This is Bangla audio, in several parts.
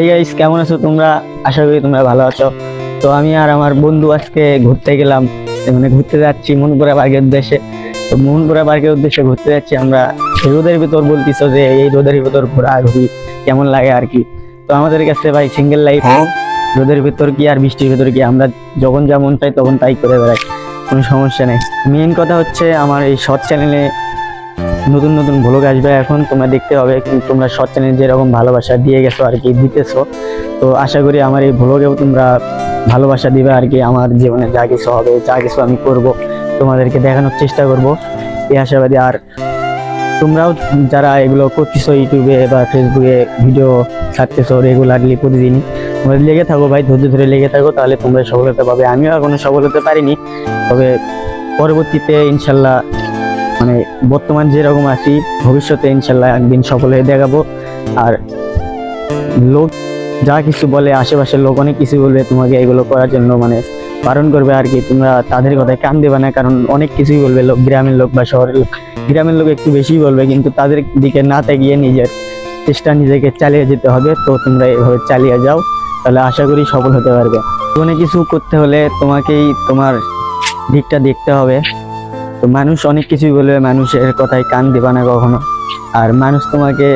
এই গাইস কেমন আছো তোমরা? আশা করি তোমরা ভালো আছো। তো আমি আর আমার বন্ধু আজকে ঘুরতে গেলাম। মানে ঘুরতে যাচ্ছি মনপুরা পার্কের উদ্দেশ্যে। তো মোহনপুরা পার্কের উদ্দেশ্যে ঘুরতে যাচ্ছি আমরা। রোদের ভিতর বলতিস যে এই রোদের ভিতর ঘোরা ঘুরি কেমন লাগে আর কি? তো আমাদের কাছে ভাই সিঙ্গেল লাইফ রোদের ভিতর কি আর বৃষ্টির ভিতর কি? আমরা যখন যেমন চাই তখন তাই করে বেড়াই। কোনো সমস্যা নেই। মেন কথা হচ্ছে আমার এই শর্ট চ্যানেলে নতুন নতুন ভ্লগ আসবে এখন, তোমরা দেখতে হবে তোমরা শর্ট চ্যানেল যেরকম ভালোবাসা দিয়ে গেছো আর কি, দিতেছো। তো আশা করি আমার এই ভ্লগেও তোমরা ভালোবাসা দিবে আর কি, আমার জীবনে যা কিছু হবে, যা কিছু আমি করব, তোমাদেরকে দেখানোর চেষ্টা করব। এই আশাবাদী। আর তোমরাও যারা এগুলো করতেছো ইউটিউবে বা ফেসবুকে ভিডিও ছাড়তেছো রেগুলারলি প্রতিদিনই তোমরা লেগে থাকো ভাই, ধৈর্য ধরে লেগে থাকো, তাহলে তোমরা সফলতা পাবে। আমিও এখনও সফল হতে পারিনি, তবে পরবর্তীতে ইনশাল্লাহ মানে বর্তমান যেরকম আছি, ভবিষ্যতে ইনশাল্লাহ একদিন হয়ে দেখাবো। আর লোক যা কিছু বলে, আশেপাশের লোক অনেক কিছু বলবে তোমাকে এগুলো করার জন্য মানে বারণ করবে আর কি। তোমরা তাদের কথায় কান দেবে না, কারণ অনেক কিছুই বলবে লোক, গ্রামের লোক বা শহরের লোক। গ্রামের লোক একটু বেশি বলবে, কিন্তু তাদের দিকে না তাকিয়ে নিজের চেষ্টা নিজেকে চালিয়ে যেতে হবে। তো তোমরা এভাবে চালিয়ে যাও, তাহলে আশা করি সফল হতে পারবে। জীবনে কিছু করতে হলে তোমাকেই তোমার দিকটা দেখতে হবে। তো মানুষ অনেক কিছুই বলবে মানুষের কথায় কান দেবা না কখনো। আর মানুষ তোমাকে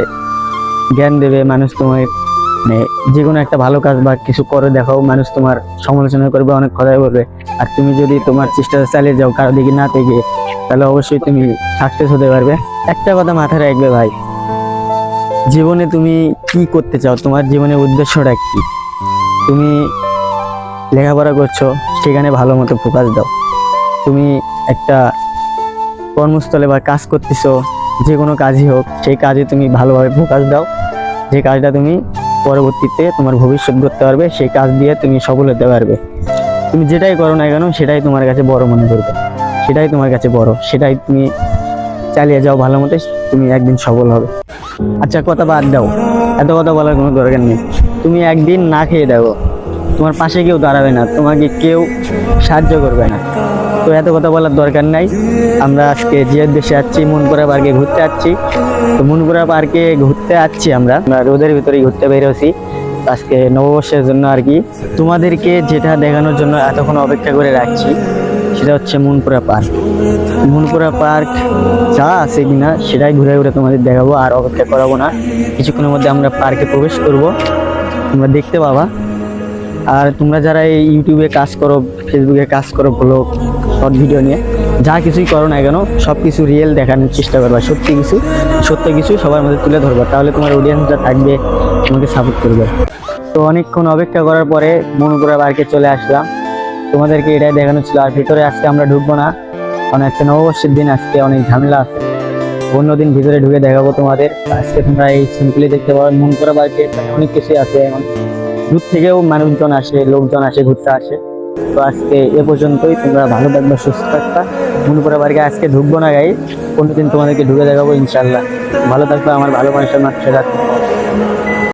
জ্ঞান দেবে, মানুষ তোমাকে মানে যে কোনো একটা ভালো কাজ বা কিছু করে দেখাও, মানুষ তোমার সমালোচনা করবে, অনেক কথাই বলবে। আর তুমি যদি তোমার চেষ্টা চালিয়ে যাও, কারও দিকে না থেকে তাহলে অবশ্যই তুমি সাকসেস হতে পারবে। একটা কথা মাথায় রাখবে ভাই, জীবনে তুমি কি করতে চাও? তোমার জীবনের উদ্দেশ্যটা কি? তুমি লেখাপড়া করছ, সেখানে ভালো মতো ফোকাস দাও। তুমি একটা কর্মস্থলে বা কাজ করতেছো, যে কোনো কাজই হোক, সেই কাজে তুমি ভালোভাবে ফোকাস দাও। যে কাজটা তুমি পরবর্তীতে তোমার ভবিষ্যৎ করতে পারবে, সেই কাজ দিয়ে তুমি সফল হতে পারবে। তুমি যেটাই করো না কেন, সেটাই তোমার কাছে বড় মনে করবে। সেটাই তোমার কাছে বড়। সেটাই তুমি চালিয়ে যাও ভালো মতো, তুমি একদিন সফল হবে। আচ্ছা কথা বাদ দাও। এত কথা বলার কোনো দরকার নেই। তুমি একদিন না খেয়ে দেখো। তোমার পাশে কেউ দাঁড়াবে না। তোমাকে কেউ সাহায্য করবে না। তো এত কথা বলার দরকার নাই। আমরা আজকে যে দেশে যাচ্ছি মনপুরা পার্কে ঘুরতে যাচ্ছি তো মনপুরা পার্কে ঘুরতে যাচ্ছি আমরা। রোদের ভিতরে ঘুরতে বেরোছি। আজকে নববর্ষের জন্য আর কি। তোমাদেরকে যেটা দেখানোর জন্য এতক্ষণ অপেক্ষা করে রাখছি, সেটা হচ্ছে মনপুরা পার্ক। মনপুরা পার্ক যা আছে কিনা, সেটাই ঘুরে ঘুরে তোমাদের দেখাবো আর অপেক্ষা করাবো না। কিছুক্ষণের মধ্যে আমরা পার্কে প্রবেশ করব। তোমরা দেখতে পাবা। আর তোমরা যারা এই ইউটিউবে কাজ করো ফেসবুকে কাজ করো ব্লগ শর্ট ভিডিও নিয়ে। যা কিছুই করো না কেন, সব কিছু রিয়েল দেখানোর চেষ্টা করবা, সত্যি কিছু, সত্য কিছু সবার মধ্যে তুলে ধরবা। তাহলে তোমার অডিয়েন্সটা থাকবে, তোমাকে সাপোর্ট করবে। তো অনেকক্ষণ অপেক্ষা করার পরে মনপুরা পার্কে চলে আসলাম। তোমাদেরকে এটাই দেখানো ছিল, আর ভিতরে আজকে আমরা ঢুকবো না। কারণ আজকে নববর্ষের দিন, আজকে অনেক ঝামেলা আছে। অন্যদিন ভিতরে ঢুকে দেখাবো তোমাদের। আজকে তোমরা এই সিম্পলি দেখতে পারো মনপুরা পার্কে অনেক কিছুই আছে। দূর থেকেও মানুষজন আসে, লোকজন আসে, ঘুরতে আসে। তো আজকে এ পর্যন্তই। তোমরা ভালো থাকবে, সুস্থ থাকবা। মনুপুরা বাড়িকে আজকে ঢুকবো না গাই, কোনোদিন তোমাদেরকে ঢুকে দেখাবো ইনশাল্লাহ ভালো থাকবে, আমার ভালো মানুষের মানুষের